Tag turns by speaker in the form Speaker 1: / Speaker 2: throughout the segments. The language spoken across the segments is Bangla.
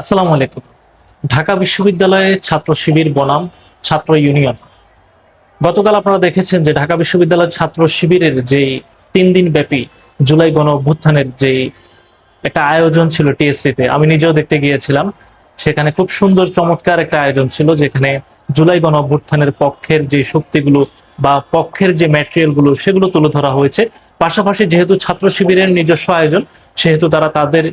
Speaker 1: আসসালামু আলাইকুম। ঢাকা বিশ্ববিদ্যালয়ে ছাত্র শিবির বনাম, ছাত্র ইউনিয়ন। গতকাল আপনারা দেখেছেন যে ঢাকা বিশ্ববিদ্যালয়ের ছাত্র শিবিরের যেই তিন দিন ব্যাপী জুলাই গণ অভ্যুত্থানের যেই একটা আয়োজন ছিল টিএসসিতে, আমি নিজেও দেখতে গিয়েছিলাম। সেখানে খুব সুন্দর, চমৎকার একটা আয়োজন ছিল যেখানে জুলাই গণ অভ্যুত্থানের পক্ষের যে শক্তিগুলো বা পক্ষের যে ম্যাটেরিয়ালগুলো সেগুলো তুলে ধরা হয়েছে। পাশাপাশি যেহেতু ছাত্র শিবিরের নিজস্ব আয়োজন, সেহেতু তারা তাদের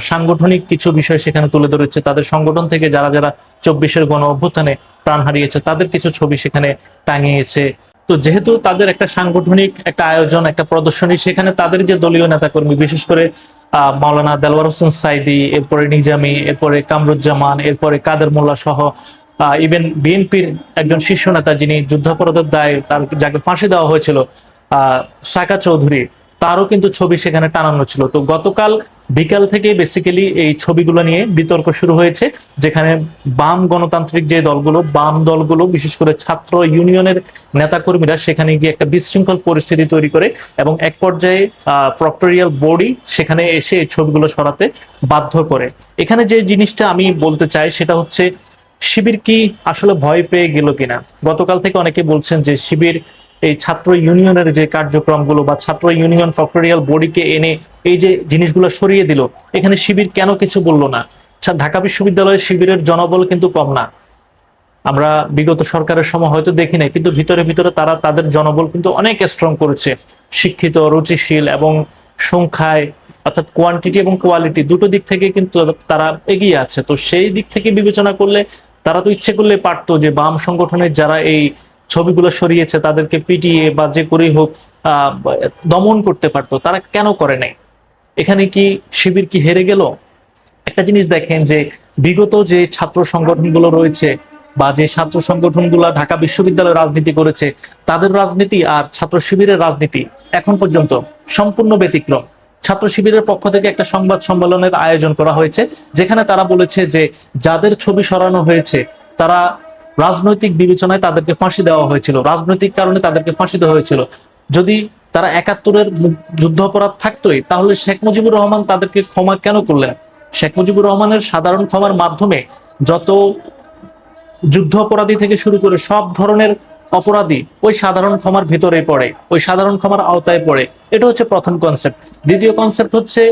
Speaker 1: সাংগঠনিক কিছু বিষয় সেখানে তুলে ধরেছে। তাদের সংগঠন থেকে যারা যারা চব্বিশের গণ অভ্যুত্থানে প্রাণ হারিয়েছে তাদের কিছু ছবি সেখানে টাঙিয়েছে। তো যেহেতু তাদের একটা সাংগঠনিক একটা আয়োজন একটা প্রদর্শনী সেখানে তাদের যে দলীয় নেতাকর্মী বিশেষ করে আহ, মাওলানা দেলওয়ার হোসেন সাইদি এরপরে নিজামি এরপরে কামরুজ্জামান এরপরে কাদের মোল্লা সহ ইভেন বিএনপির একজন শীর্ষ নেতা যিনি যুদ্ধাপরাধের দায় তার যাকে ফাঁসি দেওয়া হয়েছিল আহ, সাকা চৌধুরী তারও কিন্তু ছবি সেখানে টানানো ছিল। তো গতকাল বিকাল থেকে বেসিক্যালি এই ছবিগুলো নিয়ে বিতর্ক শুরু হয়েছে, যেখানে বাম গণতান্ত্রিক যে দলগুলো, বাম দলগুলো বিশেষ করে ছাত্র ইউনিয়নের নেতাকর্মীরা সেখানে গিয়ে একটা বিশৃঙ্খল পরিস্থিতি তৈরি করে এবং এক পর্যায়ে প্রক্টোরিয়াল বডি সেখানে এসে এই ছবিগুলো সরাতে বাধ্য করে। এখানে যে জিনিসটা আমি বলতে চাই সেটা হচ্ছে, শিবির কি আসলে ভয় পেয়ে গেল কিনা? গতকাল থেকে অনেকে বলছেন যে শিবির এই ছাত্র ইউনিয়নের যে কার্যক্রমগুলো বা ছাত্র ইউনিয়ন ফ্যাক্টরিয়াল বডিকে এনে এই যে জিনিসগুলো সরিয়ে দিল, এখানে শিবির কেন কিছু বলল না? ঢাকা বিশ্ববিদ্যালয়ের শিবিরের জনবল কিন্তু কম না। আমরা বিগত সরকারের সময় হয়তো দেখি নাই, কিন্তু ভিতরে ভিতরে তারা তাদের জনবল কিন্তু অনেক স্ট্রং করেছে। শিক্ষিত, রুচিশীল এবং সংখ্যায়, অর্থাৎ কোয়ান্টিটি এবং কোয়ালিটি দুটো দিক থেকে কিন্তু তারা এগিয়ে আছে। তো সেই দিক থেকে বিবেচনা করলে তারা তো ইচ্ছে করলে পারতো যে বাম সংগঠনের যারা এই ছবিগুলো সরিয়েছে, তাদেরকে পিটিয়ে বা যে করেই হোক দমন করতে পারতো, তারা কেন করে নাই? এখানে কি শিবির কি হেরে গেল? একটা জিনিস দেখেন যে বিগত যে ছাত্র সংগঠনগুলো রয়েছে বা যে ছাত্র সংগঠনগুলো ঢাকা বিশ্ববিদ্যালয়ে রাজনীতি করেছে, তাদের রাজনীতি আর ছাত্র শিবিরের রাজনীতি এখন পর্যন্ত সম্পূর্ণ ব্যতিক্রম। ছাত্র শিবিরের পক্ষ থেকে একটা সংবাদ সম্মেলনের আয়োজন করা হয়েছে, যেখানে তারা বলেছে যে যাদের ছবি সরানো হয়েছে, তারা রাজনৈতিক বিবেচনায় তাদেরকে ফাঁসি দেওয়া হয়েছিল। রাজনৈতিক কারণে তাদেরকে ফাঁসি দেওয়া হয়েছিল। যদি তারা একাত্তরের যুদ্ধ অপরাধ থাকতোই, তাহলে শেখ মুজিবুর রহমান তাদেরকে ক্ষমা কেন করলেন? শেখ মুজিবুর রহমানের সাধারণ ক্ষমার মাধ্যমে যত যুদ্ধ অপরাধী থেকে শুরু করে সব ধরনের অপরাধী ওই সাধারণ ক্ষমার ভিতরে পড়ে, ওই সাধারণ ক্ষমার আওতায় পড়ে। এটা হচ্ছে প্রথম কনসেপ্ট দ্বিতীয় কনসেপ্ট হচ্ছে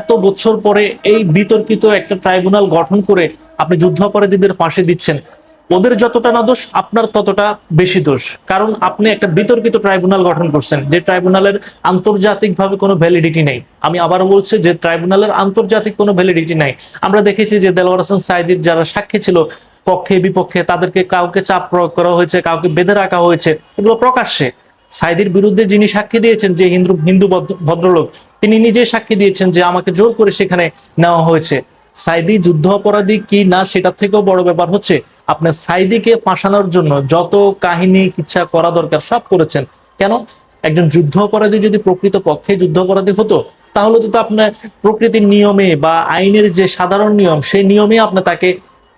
Speaker 1: এত বছর পরে এই বিতর্কিত একটা ট্রাইব্যুনাল গঠন করে আপনি যুদ্ধ অপরাধীদের ফাঁসি দিচ্ছেন। ওদের যতটা না দোষ, আপনার ততটা বেশি দোষ। কারণ আপনি একটা বিতর্কিত ট্রাইব্যুনাল গঠন করছেন, যে ট্রাইব্যুনালের আন্তর্জাতিকভাবে কোনো ভ্যালিডিটি নেই। আমি আবারও বলছি যে ট্রাইব্যুনালের আন্তর্জাতিক কোনো ভ্যালিডিটি নাই। আমরা দেখেছি যে দেলোয়ার হোসেন সাইদির যারা সাক্ষী ছিল, পক্ষে, বিপক্ষে, তাদেরকে কাউকে চাপ প্রয়োগ করা হয়েছে, কাউকে বেঁধে রাখা হয়েছে, এগুলো প্রকাশ্যে। সাইদির বিরুদ্ধে যিনি সাক্ষী দিয়েছেন, যে হিন্দু হিন্দু ভদ্র- ভদ্রলোক, তিনি নিজেই সাক্ষী দিয়েছেন যে আমাকে জোর করে সেখানে নেওয়া হয়েছে। সাইদি যুদ্ধ অপরাধী কি না, সেটার থেকেও বড় ব্যাপার হচ্ছে আপনার সাইদিকে ফাঁসানোর জন্য যত কাহিনী, ইচ্ছা, করা দরকার, সব করেছেন। কেন? একজন যুদ্ধ অপরাধী যদি প্রকৃত পক্ষে যুদ্ধ অপরাধী হতো, তাহলে তো আপনার প্রকৃতির নিয়মে বা আইনের যে সাধারণ নিয়ম, সেই নিয়মে আপনি তাকে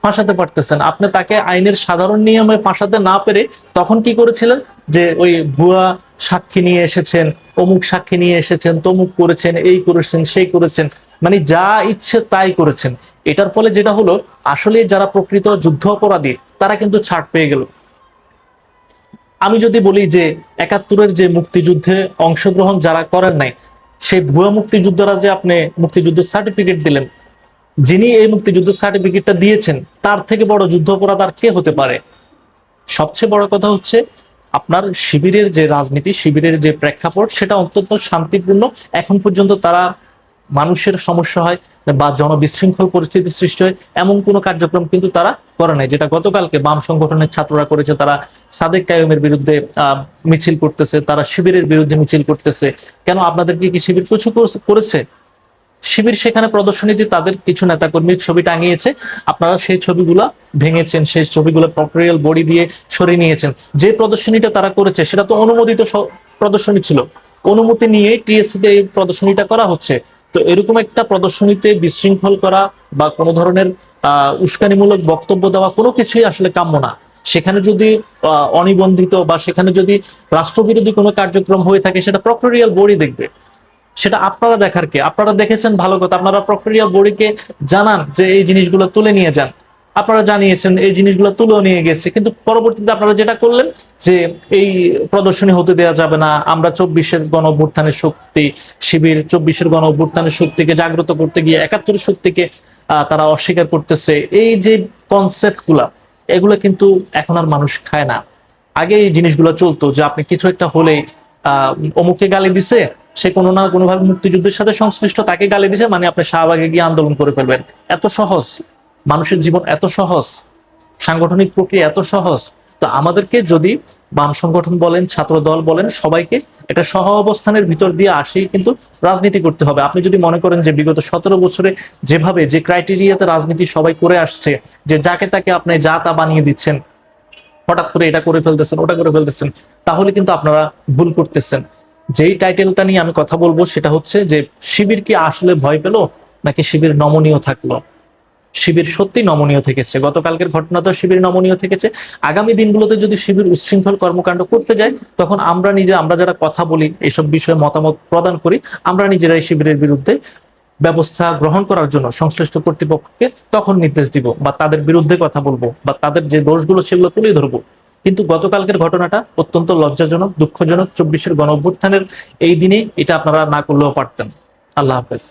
Speaker 1: ফাঁসাতে পারতেছেন। আপনি তাকে আইনের সাধারণ নিয়মে ফাঁসাতে না পেরে তখন কি করেছিলেন? যে ওই ভুয়া সাক্ষী নিয়ে এসেছেন, অমুক সাক্ষী নিয়ে এসেছেন, তমুক করেছেন, এই করেছেন, সেই করেছেন মানে যা ইচ্ছে তাই করেছেন। এটার ফলে যেটা হলো, আসলে যারা প্রকৃত যুদ্ধ অপরাধী, তারা কিন্তু ছাড় পেয়ে গেল। আমি যদি বলি যে একাত্তরের যে মুক্তিযুদ্ধে অংশগ্রহণ যারা করেন নাই, সেই ভুয়া মুক্তিযোদ্ধারা যে আপনি মুক্তিযুদ্ধের সার্টিফিকেট দিলেন, যিনি এই মুক্তিযুদ্ধের সার্টিফিকেটটা দিয়েছেন, তার থেকে বড় যুদ্ধ অপরাধ আর কে হতে পারে? সবচেয়ে বড় কথা হচ্ছে, আপনার শিবিরের যে রাজনীতি, শিবিরের যে প্রেক্ষাপট, সেটা অত্যন্ত শান্তিপূর্ণ। এখন পর্যন্ত তারা মানুষের সমস্যা হয় বা জনবিশৃঙ্খল পরিস্থিতি সৃষ্টি হয়, এমন কোনো কার্যক্রম কিন্তু তারা করে নাই, যেটা গতকালকে বাম সংগঠনের ছাত্ররা করেছে। তারা সাদেক কায়ুমের বিরুদ্ধে মিছিল করতেছে, তারা শিবিরের বিরুদ্ধে মিছিল করতেছে। কেন আপনাদেরকে কি শিবির কিছু করেছে শিবির সেখানে প্রদর্শনীতে তাদের কিছু নেতাকর্মীর ছবি টাঙিয়েছে, আপনারা সেই ছবিগুলা ভেঙেছেন, সেই ছবিগুলো প্রক্রিয়াল বডি দিয়ে সরিয়ে নিয়েছেন। যে প্রদর্শনীটা তারা করেছে, সেটা তো অনুমোদিত প্রদর্শনী ছিল। অনুমতি নিয়ে টিএসসি তে এই প্রদর্শনীটা করা হচ্ছে। তো এরকম একটা প্রদর্শনীতে বিশৃঙ্খল করা বা কোনো ধরনের উস্কানিমূলক বক্তব্য দেওয়া কোনো কিছুই আসলে কাম্য না। সেখানে যদি অনিবন্ধিত বা সেখানে যদি রাষ্ট্রবিরোধী কোনো কার্যক্রম হয়ে থাকে, সেটা প্রক্টোরিয়াল বডি দেখবে। সেটা আপনারা দেখার কে? আপনারা দেখেছেন ভালো কথা। আপনারা প্রক্রিয়া বড়িকে জানান যে এই জিনিসগুলো তুলে নিয়ে যান। আপনারা জানিয়েছেন এই জিনিসগুলো তুলে নিয়ে গেছে। কিন্তু পরবর্তীতে আপনারা যেটা করলেন, যে এই প্রদর্শনী হতে দেওয়া যাবে না, আমরা চব্বিশের গণ অভ্যুত্থানের শক্তি শিবির, চব্বিশের গণ অভ্যুত্থানের শক্তিকে জাগ্রত করতে গিয়ে একাত্তরের শক্তিকে তারা অস্বীকার করতেছে। এই যে কনসেপ্টগুলা এগুলো কিন্তু এখন আর মানুষ খায় না। আগে এই জিনিসগুলো চলতো, যে আপনি কিছু একটা হলে আহ, অমুককে গালি দিছে, সে কোনো না কোনোভাবে মুক্তিযুদ্ধের সাথে সংশ্লিষ্ট তাকে গালি দিছে মানে আপনি শাহবাগে গিয়ে আন্দোলন করে ফেলবেন। এত সহজ। মানুষের জীবন এত সহজ, সাংগঠনিক প্রক্রিয়া এত সহজ, তো আমাদেরকে যদি বাম সংগঠন বলেন, ছাত্র দল বলেন, সবাইকে এটা সহ অবস্থানের ভিতর দিয়ে আসেই কিন্তু রাজনীতি করতে হবে। আপনি যদি মনে করেন যে বিগত সতেরো বছরে যেভাবে যে ক্রাইটেরিয়াতে রাজনীতি সবাই করে আসছে, যে যাকে তাকে আপনি যা তা বানিয়ে দিচ্ছেন, হঠাৎ করে এটা করে ফেলতেছেন, ওটা করে ফেলতেছেন, তাহলে কিন্তু আপনারা ভুল করতেছেন। যেই টাইটেলটা নিয়ে আমি কথা বলব সেটা হচ্ছে যে শিবির কি আসলে ভয় পেল, নাকি শিবির নমনীয় থাকল? শিবির সত্যি নমনীয় থেকেছে। গতকালকের ঘটনা তো শিবির নমনীয় থেকেছে। আগামী দিনগুলোতে যদি শিবির উচ্ছৃঙ্খল কর্মকাণ্ড করতে যায়, তখন আমরা নিজে আমরা যারা কথা বলি এইসব বিষয়ে মতামত প্রদান করি, আমরা নিজেরাই শিবিরের বিরুদ্ধে ব্যবস্থা গ্রহণ করার জন্য সংশ্লিষ্ট কর্তৃপক্ষকে তখন নির্দেশ দিব বা তাদের বিরুদ্ধে কথা বলব বা তাদের যে দোষগুলো সেগুলো তুলে ধরবো। কিন্তু গতকালকের ঘটনাটা অত্যন্ত লজ্জাজনক, দুঃখজনক। চব্বিশের গণ অভ্যুত্থানের এই দিনে এটা আপনারা না করলেও পারতেন। আল্লাহ হাফেজ।